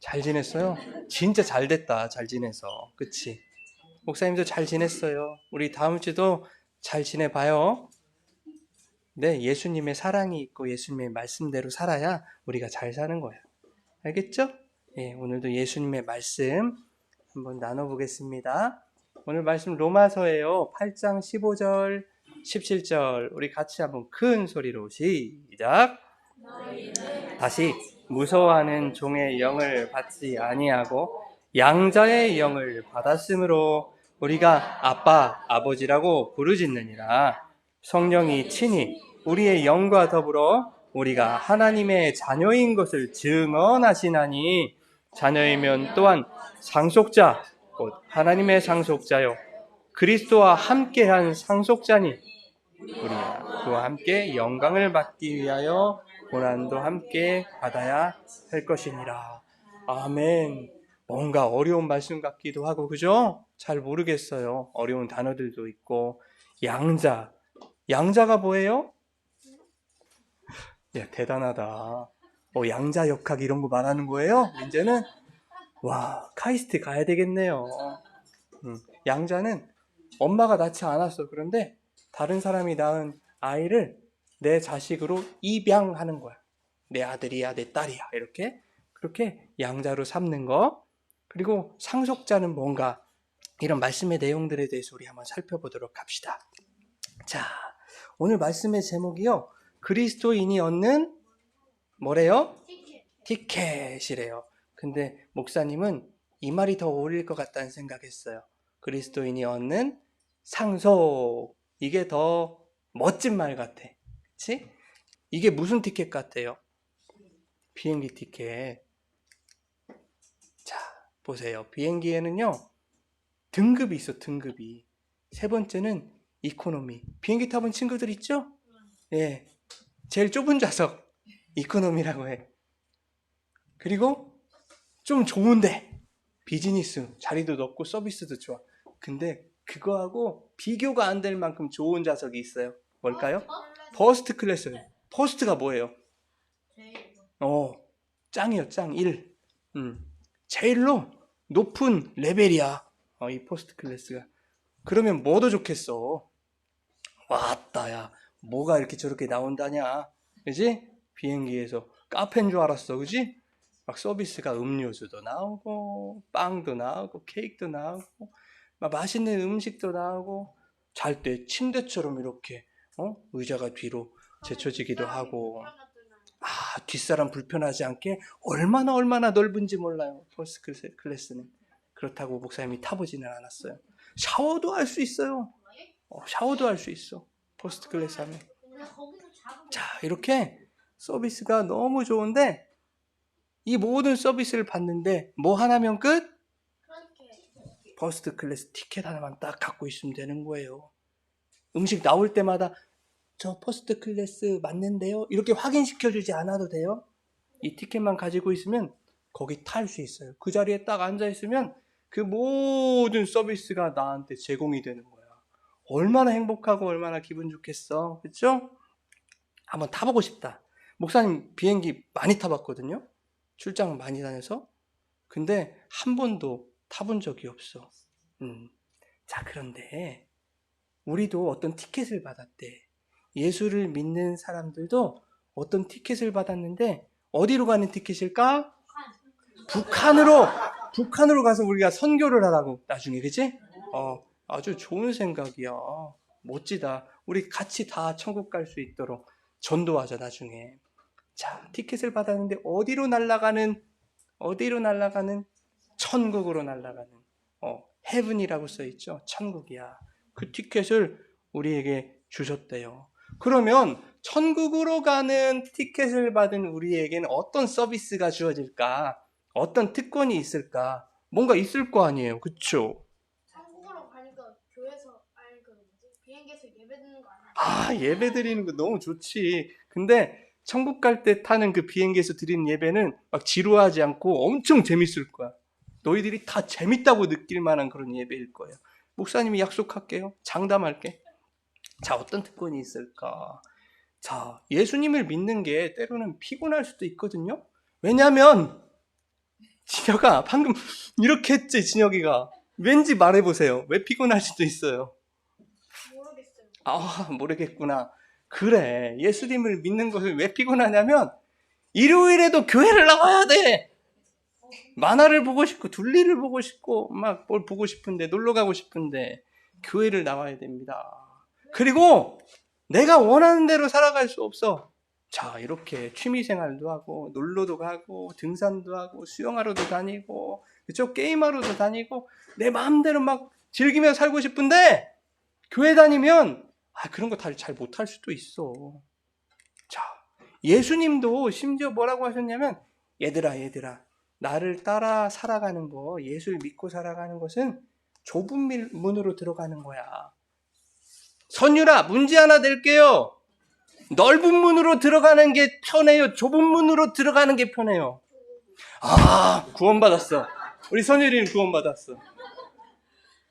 잘 지냈어요? 진짜 잘 됐다. 잘 지내서. 그치? 목사님도 잘 지냈어요. 우리 다음 주도 잘 지내봐요. 네, 예수님의 사랑이 있고 예수님의 말씀대로 살아야 우리가 잘 사는 거예요. 알겠죠? 예, 오늘도 예수님의 말씀 한번 나눠보겠습니다. 오늘 말씀 로마서예요. 8장 15절, 17절. 우리 같이 한번 큰 소리로 시작. 다시 무서워하는 종의 영을 받지 아니하고 양자의 영을 받았으므로 우리가 아빠, 아버지라고 부르짖느니라. 성령이 친히 우리의 영과 더불어 우리가 하나님의 자녀인 것을 증언하시나니 자녀이면 또한 상속자, 곧 하나님의 상속자요. 그리스도와 함께한 상속자니 우리가 그와 함께 영광을 받기 위하여 고난도 함께 받아야 할 것이니라. 아멘. 뭔가 어려운 말씀 같기도 하고, 그죠? 잘 모르겠어요. 어려운 단어들도 있고. 양자. 양자가 뭐예요? 야, 대단하다. 어, 양자 역학 이런 거 말하는 거예요? 이제는? 와, 카이스트 가야 되겠네요. 음, 양자는 엄마가 낳지 않았어. 그런데 다른 사람이 낳은 아이를 내 자식으로 입양하는 거야. 내 아들이야, 내 딸이야. 이렇게. 그렇게 양자로 삼는 거. 그리고 상속자는 뭔가 이런 말씀의 내용들에 대해서 우리 한번 살펴보도록 합시다. 자, 오늘 말씀의 제목이요. 그리스도인이 얻는 뭐래요? 티켓 이래요. 근데 목사님은 이 말이 더 어울릴 것 같다는 생각했어요. 그리스도인이 얻는 상속. 이게 더 멋진 말 같아. 그치? 이게 무슨 티켓 같아요? 비행기 티켓. 자, 보세요. 비행기에는요, 등급이 있어, 등급이. 세 번째는 이코노미. 비행기 타본 친구들 있죠? 예. 제일 좁은 좌석. 이코노미라고 해. 그리고 좀 좋은데, 비즈니스. 자리도 넓고 서비스도 좋아. 근데 그거하고 비교가 안 될 만큼 좋은 좌석이 있어요. 뭘까요? 퍼스트 클래스예요. 퍼스트가 뭐예요? 어, 짱이요, 짱. 1. 음. 제일로 높은 레벨이야. 어, 이 퍼스트 클래스가. 그러면 뭐도 좋겠어. 왔다, 야. 뭐가 이렇게 저렇게 나온다냐. 그지? 비행기에서. 카페인 줄 알았어. 그지? 막 서비스가 음료수도 나오고, 빵도 나오고, 케이크도 나오고, 막 맛있는 음식도 나오고, 잘 때 침대처럼 이렇게, 어? 의자가 뒤로 제쳐지기도 하고, 아, 뒷사람 불편하지 않게 얼마나 얼마나 넓은지 몰라요. 퍼스트 클래스는. 그렇다고 목사님이 타보지는 않았어요. 샤워도 할 수 있어요. 어, 샤워도 할 수 있어. 퍼스트 클래스 하면. 자, 이렇게 서비스가 너무 좋은데 이 모든 서비스를 받는데 뭐 하나면 끝? 퍼스트 클래스 티켓 하나만 딱 갖고 있으면 되는 거예요. 음식 나올 때마다 저 퍼스트 클래스 맞는데요? 이렇게 확인시켜주지 않아도 돼요. 이 티켓만 가지고 있으면 거기 탈 수 있어요. 그 자리에 딱 앉아있으면 그 모든 서비스가 나한테 제공이 되는 거야. 얼마나 행복하고 얼마나 기분 좋겠어. 그쵸? 한번 타보고 싶다. 목사님 비행기 많이 타봤거든요. 출장 많이 다녀서. 근데 한 번도 타본 적이 없어. 음. 자, 그런데 우리도 어떤 티켓을 받았대. 예수를 믿는 사람들도 어떤 티켓을 받았는데 어디로 가는 티켓일까? 북한으로 북한으로 가서 우리가 선교를 하라고 나중에 그지? 어 아주 좋은 생각이야. 멋지다. 우리 같이 다 천국 갈 수 있도록 전도하자 나중에. 자 티켓을 받았는데 어디로 날아가는 어디로 날아가는 천국으로 날아가는 어 헤븐이라고 써 있죠. 천국이야. 그 티켓을 우리에게 주셨대요. 그러면 천국으로 가는 티켓을 받은 우리에게는 어떤 서비스가 주어질까? 어떤 특권이 있을까? 뭔가 있을 거 아니에요. 그쵸? 한국으로 가니까 교회에서 아니 그 뭐지 비행기에서 예배 드는 거 아니야? 아, 예배 드리는 거 너무 좋지. 근데 천국 갈 때 타는 그 비행기에서 드리는 예배는 막 지루하지 않고 엄청 재밌을 거야. 너희들이 다 재밌다고 느낄 만한 그런 예배일 거예요. 목사님이 약속할게요. 장담할게. 자, 어떤 특권이 있을까? 자, 예수님을 믿는 게 때로는 피곤할 수도 있거든요. 왜냐하면 여가 방금 이렇게 했지 진혁이가 왠지 말해보세요 왜 피곤할 수도 있어요 모르겠어요. 아 모르겠구나 그래 예수님을 믿는 것을 왜 피곤하냐면 일요일에도 교회를 나와야 돼 만화를 보고 싶고 둘리를 보고 싶고 막 뭘 보고 싶은데 놀러 가고 싶은데 교회를 나와야 됩니다. 그리고 내가 원하는 대로 살아갈 수 없어. 자 이렇게 취미 생활도 하고 놀러도 가고 등산도 하고 수영하러도 다니고 그쪽 게임하러도 다니고 내 마음대로 막 즐기며 살고 싶은데 교회 다니면 아 그런 거 다 잘 못할 수도 있어. 자 예수님도 심지어 뭐라고 하셨냐면 얘들아 얘들아 나를 따라 살아가는 거 예수를 믿고 살아가는 것은 좁은 밀- 문으로 들어가는 거야. 선율아 문제 하나 낼게요. 넓은 문으로 들어가는 게 편해요? 좁은 문으로 들어가는 게 편해요? 아 구원받았어. 우리 선율이는 구원받았어.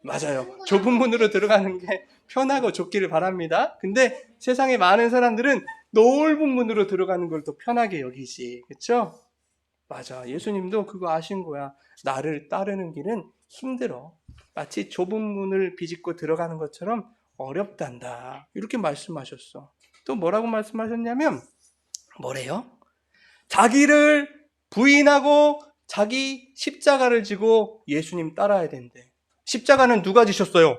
맞아요. 좁은 문으로 들어가는 게 편하고 좋기를 바랍니다. 근데 세상에 많은 사람들은 넓은 문으로 들어가는 걸 더 편하게 여기지. 그쵸? 맞아 예수님도 그거 아신 거야 나를 따르는 길은 힘들어 마치 좁은 문을 비집고 들어가는 것처럼 어렵단다 이렇게 말씀하셨어 또 뭐라고 말씀하셨냐면 뭐래요? 자기를 부인하고 자기 십자가를 지고 예수님 따라야 된대. 십자가는 누가 지셨어요?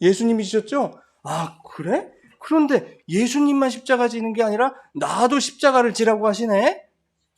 예수님이 지셨죠? 아, 그래? 그런데 예수님만 십자가 지는 게 아니라 나도 십자가를 지라고 하시네?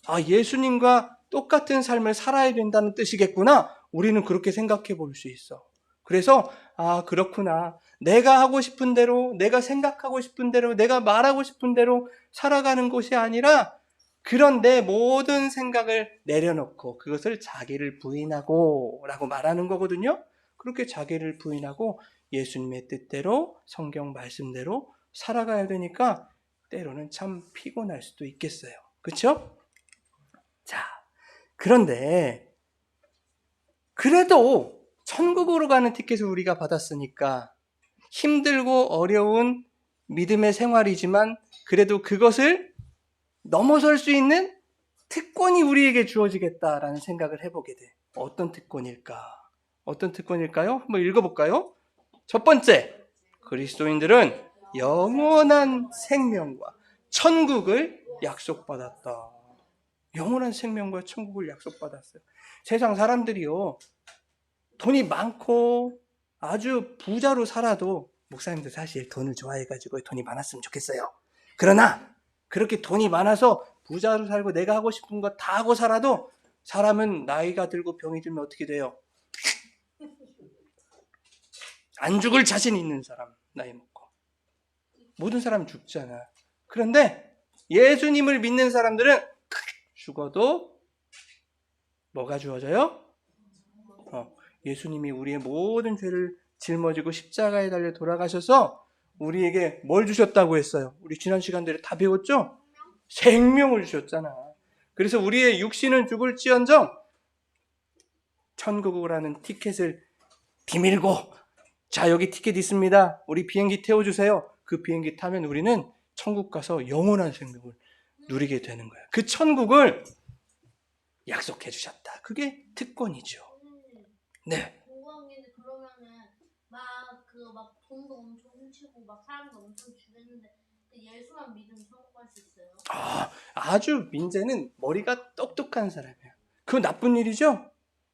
아, 예수님과 똑같은 삶을 살아야 된다는 뜻이겠구나? 우리는 그렇게 생각해 볼 수 있어. 그래서, 아, 그렇구나. 내가 하고 싶은 대로, 내가 생각하고 싶은 대로, 내가 말하고 싶은 대로 살아가는 것이 아니라 그런 내 모든 생각을 내려놓고 그것을 자기를 부인하고 라고 말하는 거거든요. 그렇게 자기를 부인하고 예수님의 뜻대로 성경 말씀대로 살아가야 되니까 때로는 참 피곤할 수도 있겠어요. 그쵸? 자, 그런데 그래도 천국으로 가는 티켓을 우리가 받았으니까 힘들고 어려운 믿음의 생활이지만 그래도 그것을 넘어설 수 있는 특권이 우리에게 주어지겠다라는 생각을 해보게 돼. 어떤 특권일까? 어떤 특권일까요? 한번 읽어볼까요? 첫 번째, 그리스도인들은 영원한 생명과 천국을 약속받았다. 영원한 생명과 천국을 약속받았어요. 세상 사람들이요, 돈이 많고 아주 부자로 살아도 목사님도 사실 돈을 좋아해가지고 돈이 많았으면 좋겠어요. 그러나 그렇게 돈이 많아서 부자로 살고 내가 하고 싶은 거 다 하고 살아도 사람은 나이가 들고 병이 들면 어떻게 돼요? 안 죽을 자신 있는 사람 나이 먹고 모든 사람 죽잖아. 그런데 예수님을 믿는 사람들은 죽어도 뭐가 주어져요? 어, 예수님이 우리의 모든 죄를 짊어지고 십자가에 달려 돌아가셔서 우리에게 뭘 주셨다고 했어요? 우리 지난 시간들에 다 배웠죠? 생명을 주셨잖아. 그래서 우리의 육신은 죽을지언정 천국으로라는 티켓을 비밀고 자 여기 티켓 있습니다. 우리 비행기 태워주세요. 그 비행기 타면 우리는 천국 가서 영원한 생명을 누리게 되는 거야. 그 천국을 약속해 주셨다. 그게 특권이죠. 네. 막그막 돈도 엄청 훔치고 막 사람도 엄청 죽였는데 그 예수만 믿으면 천국 갈수 있어요? 아, 아주 민재는 머리가 똑똑한 사람이야. 그거 나쁜 일이죠?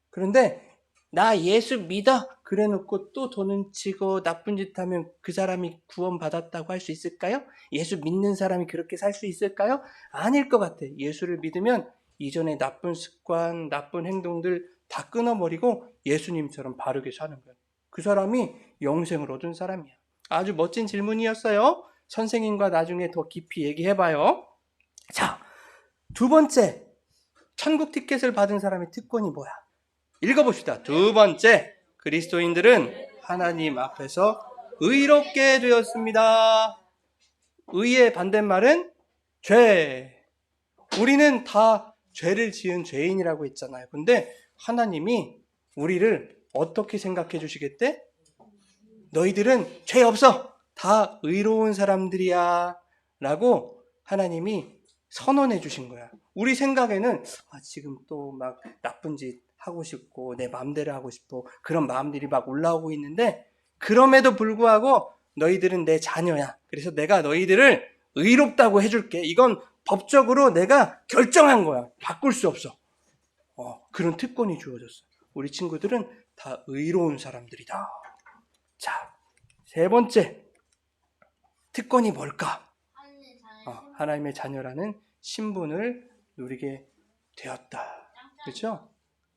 그런데 나 예수 믿어 그래 놓고 또돈 훔치고 나쁜 짓 하면 그 사람이 구원받았다고 할 수 있을까요? 예수 믿는 사람이 그렇게 살 수 있을까요? 아닐 것 같아. 예수를 믿으면 이전에 나쁜 습관, 나쁜 행동들 다 끊어버리고 예수님처럼 바르게 사는 거야. 그 사람이 영생을 얻은 사람이야. 아주 멋진 질문이었어요. 선생님과 나중에 더 깊이 얘기해봐요. 자, 두 번째. 천국 티켓을 받은 사람의 특권이 뭐야? 읽어봅시다. 두 번째. 그리스도인들은 하나님 앞에서 의롭게 되었습니다. 의의 반대말은 죄. 우리는 다 죄를 지은 죄인이라고 했잖아요. 근데 하나님이 우리를 어떻게 생각해 주시겠대? 너희들은 죄 없어. 다 의로운 사람들이야. 라고 하나님이 선언해 주신 거야. 우리 생각에는 아, 지금 또 막 나쁜 짓 하고 싶고 내 마음대로 하고 싶고 그런 마음들이 막 올라오고 있는데 그럼에도 불구하고 너희들은 내 자녀야. 그래서 내가 너희들을 의롭다고 해줄게. 이건 법적으로 내가 결정한 거야. 바꿀 수 없어. 어, 그런 특권이 주어졌어. 우리 친구들은 다 의로운 사람들이다. 자, 세 번째. 특권이 뭘까? 어, 하나님의 자녀라는 신분을 누리게 되었다. 그렇죠?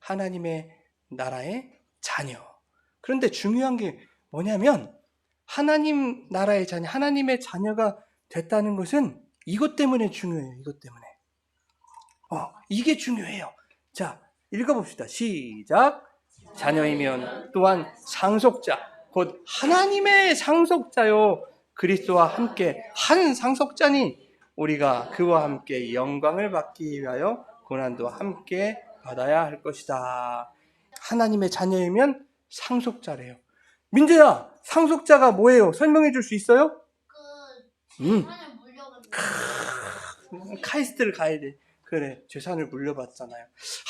하나님의 나라의 자녀. 그런데 중요한 게 뭐냐면 하나님 나라의 자녀, 하나님의 자녀가 됐다는 것은 이것 때문에 중요해요. 이것 때문에. 어, 이게 중요해요. 자, 읽어봅시다. 시작. 자녀이면 또한 상속자, 곧 하나님의 상속자요. 그리스도와 함께 한 상속자니 우리가 그와 함께 영광을 받기 위하여 고난도 함께 받아야 할 것이다. 하나님의 자녀이면 상속자래요. 민재야, 상속자가 뭐예요? 설명해 줄 수 있어요? 그 음. 물려가지고 카이스트를 가야 돼. 그래, 재산을 물려받잖아요.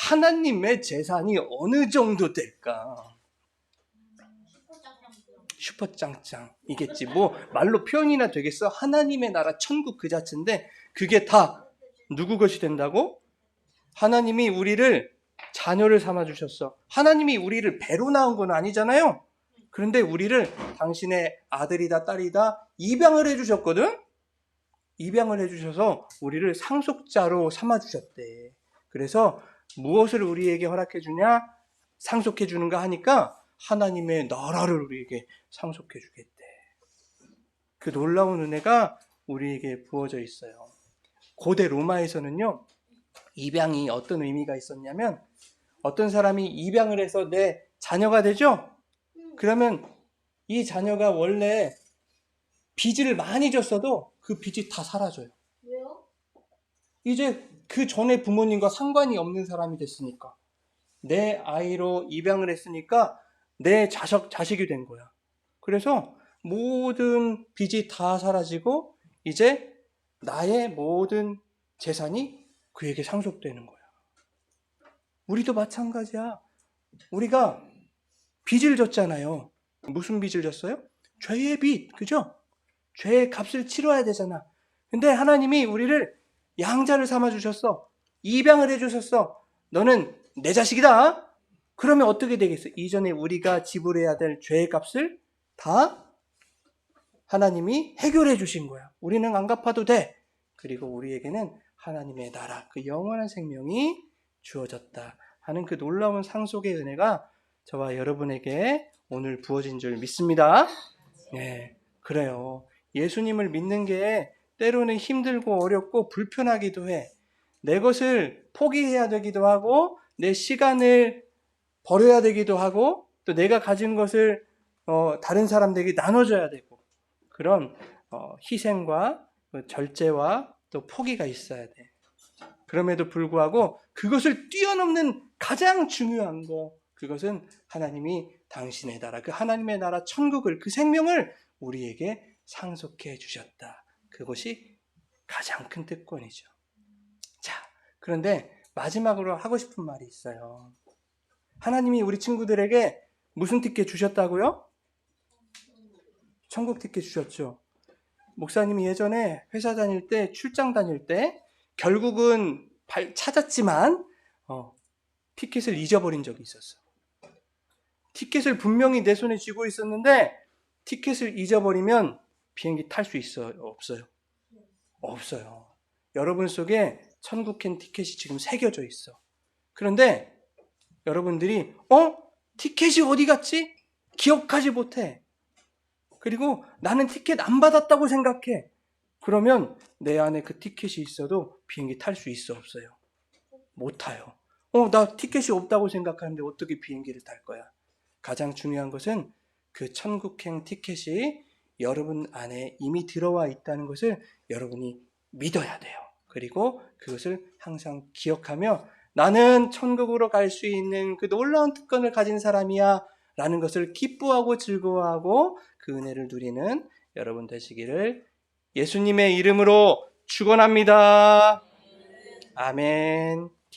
하나님의 재산이 어느 정도 될까? 슈퍼짱짱 슈퍼짱짱이겠지. 뭐, 말로 표현이나 되겠어? 하나님의 나라, 천국 그 자체인데, 그게 다 누구 것이 된다고? 하나님이 우리를 자녀를 삼아 주셨어. 하나님이 우리를 배로 낳은 건 아니잖아요? 그런데 우리를 당신의 아들이다, 딸이다, 입양을 해 주셨거든? 입양을 해 주셔서 우리를 상속자로 삼아 주셨대. 그래서 무엇을 우리에게 허락해 주냐? 상속해 주는가 하니까 하나님의 나라를 우리에게 상속해 주겠대. 그 놀라운 은혜가 우리에게 부어져 있어요. 고대 로마에서는요, 입양이 어떤 의미가 있었냐면, 어떤 사람이 입양을 해서 내 자녀가 되죠? 그러면 이 자녀가 원래 빚을 많이 졌어도 그 빚이 다 사라져요. 왜요? 이제 그 전에 부모님과 상관이 없는 사람이 됐으니까. 내 아이로 입양을 했으니까 내 자식, 자식이 된 거야. 그래서 모든 빚이 다 사라지고 이제 나의 모든 재산이 그에게 상속되는 거야. 우리도 마찬가지야. 우리가 빚을 졌잖아요. 무슨 빚을 졌어요? 죄의 빚, 그죠? 죄의 값을 치러야 되잖아. 근데 하나님이 우리를 양자를 삼아 주셨어. 입양을 해 주셨어. 너는 내 자식이다. 그러면 어떻게 되겠어? 이전에 우리가 지불해야 될 죄의 값을 다 하나님이 해결해 주신 거야. 우리는 안 갚아도 돼. 그리고 우리에게는 하나님의 나라, 그 영원한 생명이 주어졌다 하는 그 놀라운 상속의 은혜가 저와 여러분에게 오늘 부어진 줄 믿습니다. 네, 그래요. 예수님을 믿는 게 때로는 힘들고 어렵고 불편하기도 해. 내 것을 포기해야 되기도 하고, 내 시간을 버려야 되기도 하고, 또 내가 가진 것을 어, 다른 사람들에게 나눠줘야 되고, 그런 어, 희생과 그 절제와 또 포기가 있어야 돼. 그럼에도 불구하고 그것을 뛰어넘는 가장 중요한 거, 그것은 하나님이 당신의 나라, 그 하나님의 나라 천국을, 그 생명을 우리에게 상속해 주셨다. 그것이 가장 큰 특권이죠. 자, 그런데 마지막으로 하고 싶은 말이 있어요. 하나님이 우리 친구들에게 무슨 티켓 주셨다고요? 천국 티켓 주셨죠. 목사님이 예전에 회사 다닐 때, 출장 다닐 때, 결국은 발- 찾았지만, 어, 티켓을 잊어버린 적이 있었어. 티켓을 분명히 내 손에 쥐고 있었는데, 티켓을 잊어버리면 비행기 탈 수 있어요? 없어요? 없어요. 여러분 속에 천국행 티켓이 지금 새겨져 있어. 그런데 여러분들이, 어? 티켓이 어디 갔지? 기억하지 못해. 그리고 나는 티켓 안 받았다고 생각해. 그러면 내 안에 그 티켓이 있어도 비행기 탈 수 있어 없어요? 못 타요. 어, 나 티켓이 없다고 생각하는데 어떻게 비행기를 탈 거야? 가장 중요한 것은 그 천국행 티켓이 여러분 안에 이미 들어와 있다는 것을 여러분이 믿어야 돼요. 그리고 그것을 항상 기억하며 나는 천국으로 갈 수 있는 그 놀라운 특권을 가진 사람이야 라는 것을 기뻐하고 즐거워하고 그 은혜를 누리는 여러분 되시기를 예수님의 이름으로 축원합니다. 아멘.